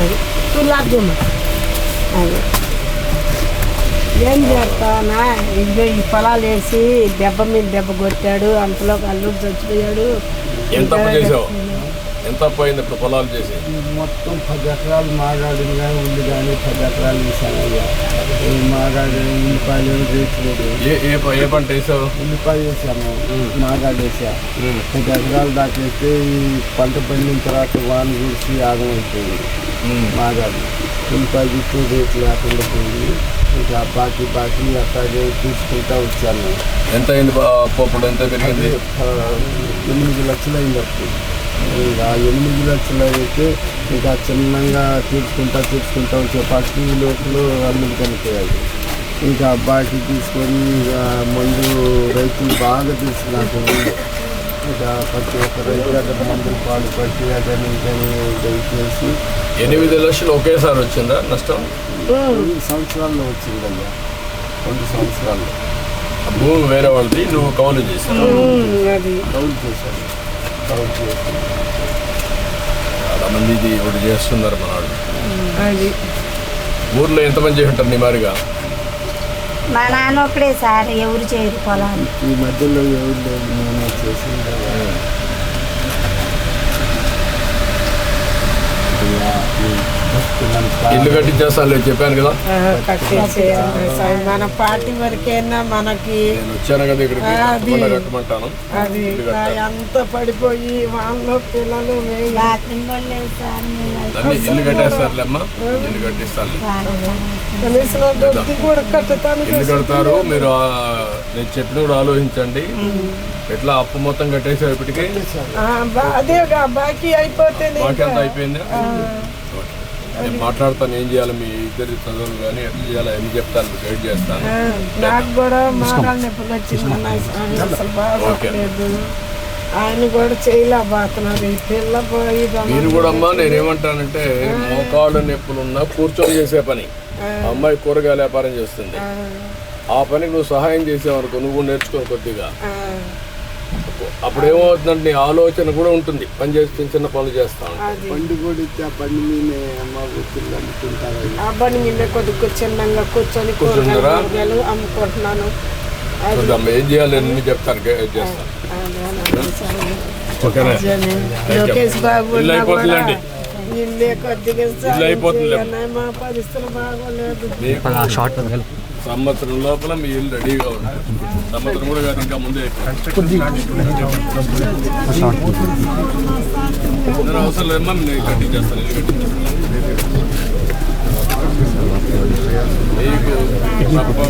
అది తులాద్యమ అది. ఏం చేస్తానా ఇదిగో ఈ పొలాలు వేసి దెబ్బ మీద దెబ్బ కొట్టాడు. అంతలో అల్లుడు చచ్చిపోయాడు. ఎంత అప్పు చేసావు? ఎంత అప్పు అయింది ఇప్పుడు పొలాలు చేసి? మొత్తం పది ఎకరాలు మాగాడిని కానీ ఉల్లి కానీ పది ఎకరాలు వేసాను అయ్యా. మాగాడి ఉల్లిపాయలు రేట్లేదు ఏ ఏ ప- ఏ పంట వేసావు? ఉల్లిపాయ వేసాము మాగాడి వేసా. పది ఎకరాలు దాకా వేస్తే ఈ పంట పండిన తర్వాత వాన కురిసి ఆగం అయిపోయింది మాగాడి. ఉల్లిపాయ చుట్టూ రేట్ లేకుండా పోయింది ఇంకా బాకీ బాకీ అట్లాగే తీసుకుంటా వచ్చాను. ఎంత అయింది ఎంత పెరిగింది? ఎనిమిది లక్షలు అయింది అప్పుడు. ఇంకా ఎనిమిది లక్షలు అయితే ఇంకా చిన్నగా తీర్చుకుంటా తీర్చుకుంటా వచ్చే ఈ లోపల అల్లుడు చనిపోయాడు ఇంకా బాకీ తీసుకొని ఇక మందు రైతులు బాగా తీసుకున్నారు. ఇక ప్రతి ఒక్క రైతు దగ్గర మందులు పాలు పట్టి అదని ఇదని దయచేసి ఎనిమిది లక్షలు ఒకేసారి వచ్చిందా నష్టం? రెండు సంవత్సరాల్లో వచ్చింది అయ్యా. రెండు సంవత్సరాల్లో. ఆ భూమి వేరే వాళ్ళది నువ్వు కౌలు చేసావు. అది. కౌలు చేశాను. కౌలు చేశాను. చాలా మంది ఇది ఒకటి చేస్తున్నారు మనవాడు అది. ఊర్లో ఎంతమంది చేసి ఉంటారు నీ మారిగా? మా నాన్న ఒక్కడే సార్ ఎవరు చేయరు పొలాన్ని. ఈ మధ్యలో ఎవరు లేదు నేనే చేసింది. ఇల్లు కట్టించేస్తాను లేదు చెప్పాను కదా. మన పార్టీ వరకైనా మనకి? నేను వచ్చాను కదా ఇక్కడికి. అది- తప్పకుండా కట్టమంటాను. అది. అంత పడిపోయి వాళ్ళు పిల్లలు ఇల్లు కట్టేస్తారులే అమ్మా. ఇల్లు కట్టిస్తాను ఇల్లు కడతారు. మీరు ఆ, నేను చెప్పిన కూడా ఆలోచించండి. ఎట్లా అప్పు మొత్తం కట్టేసేపటికి ఆ, బా- అదేగా బాకీ ఎంత అయిపోయిందా? నేను మాట్లాడతాను ఏం చేయాలి మీ ఇద్దరి చదువులు కానీ ఎట్లా చేయాలి అని చెప్తాను గైడ్ చేస్తాను. నాకు కూడా నొప్పులు వచ్చింది అసలు బాగోట్లేదు ఆయన కూడా చేయలేకపోతున్నారు ఈ పిల్ల పోయి మీరు కూడా అమ్మా నేనేమంటానంటే మోకాళ్ళు నొప్పులున్నా కూర్చొని చేసే పని. అమ్మాయి కూరగాయల వ్యాపారం చేస్తుంది. ఆ. పనికి నువ్వు సహాయం చేసావనుకో నువ్వు కూడా నేర్చుకో కొద్దిగా. అప్పుడు ఏమవుతుందంటే నీ ఆలోచన కూడా ఉంటుంది. పని చేసి చిన్న చిన్న పనులు చేస్తాను అది. బండి కూడా ఇస్తే ఆ బండి మీదే ఆ బండి మీద కూర్చొని? కూరగాయలు అమ్ముకుంటున్నాను. చూద్దాం ఏం చేయాలి? నేను చెప్తాను. చేస్తాను అన్న. ఓకేనా? లోకేష్ బాబు ఇల్లు అయిపోతుందండి కొద్దిగా. చేయన్నా, మా పరిస్థితులు బాగోలేదు. సంవత్సరం లోపల మీ ఇల్లు రెడీగా ఉంటుంది సంవత్సరం కూడా కాదు ఇంకా ముందే నేను అవసరం లేమ్మా నేను కట్టించేస్తాను ఇల్లు కట్టించేస్తాను మీకు